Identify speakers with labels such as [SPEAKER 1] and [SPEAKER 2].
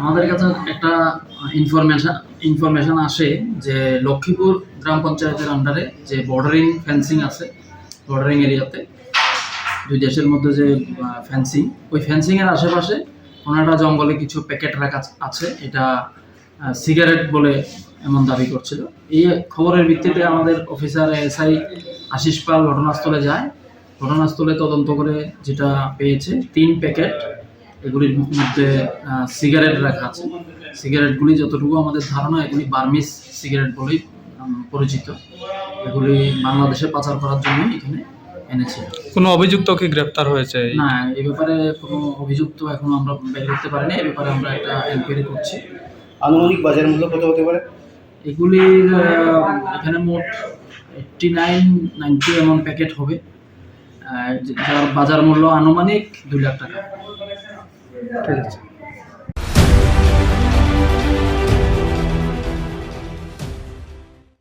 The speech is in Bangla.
[SPEAKER 1] আমাদের কাছে একটা ইনফরমেশন ইনফরমেশন আসে যে লক্ষ্মীপুর গ্রাম পঞ্চায়েতের আন্ডারে যে বর্ডারিং ফেন্সিং আছে বর্ডারিং এরিয়াতে, দুই দেশের মধ্যে যে ফেন্সিং ওই ফেন্সিংয়ের আশেপাশে একটা জঙ্গলে কিছু প্যাকেট রাখা আছে এটা সিগারেট বলে এমন দাবি করছিল। এই খবরের ভিত্তিতে আমাদের অফিসার এসআই আশিস পাল ঘটনাস্থলে যায়। ঘটনাস্থলে তদন্ত করে যেটা পেয়েছে, তিন প্যাকেট এগুলির মধ্যে সিগারেট রাখা আছে। সিগারেটগুলি যতটুকু আমাদের ধারণা এগুলি বার্মিস সিগারেট বলেই পরিচিত। এগুলি বাংলাদেশে পাচার করার জন্য এখানে এনেছে।
[SPEAKER 2] কোনো অভিযুক্ত কি গ্রেপ্তার হয়েছে?
[SPEAKER 1] না এ ব্যাপারে কোনো অভিযুক্ত এখনও আমরা বের করতে পারিনি। এ ব্যাপারে আমরা একটা এনকোয়ারি করছি।
[SPEAKER 3] আনুমানিক বাজার মূল্য কত হতে পারে?
[SPEAKER 1] এগুলির এখানে মোট এইটটি নাইন নাইনটি এমন প্যাকেট হবে। যার বাজার মূল্য আনুমানিক দুই লাখ টাকা।
[SPEAKER 2] ঠিক আছে।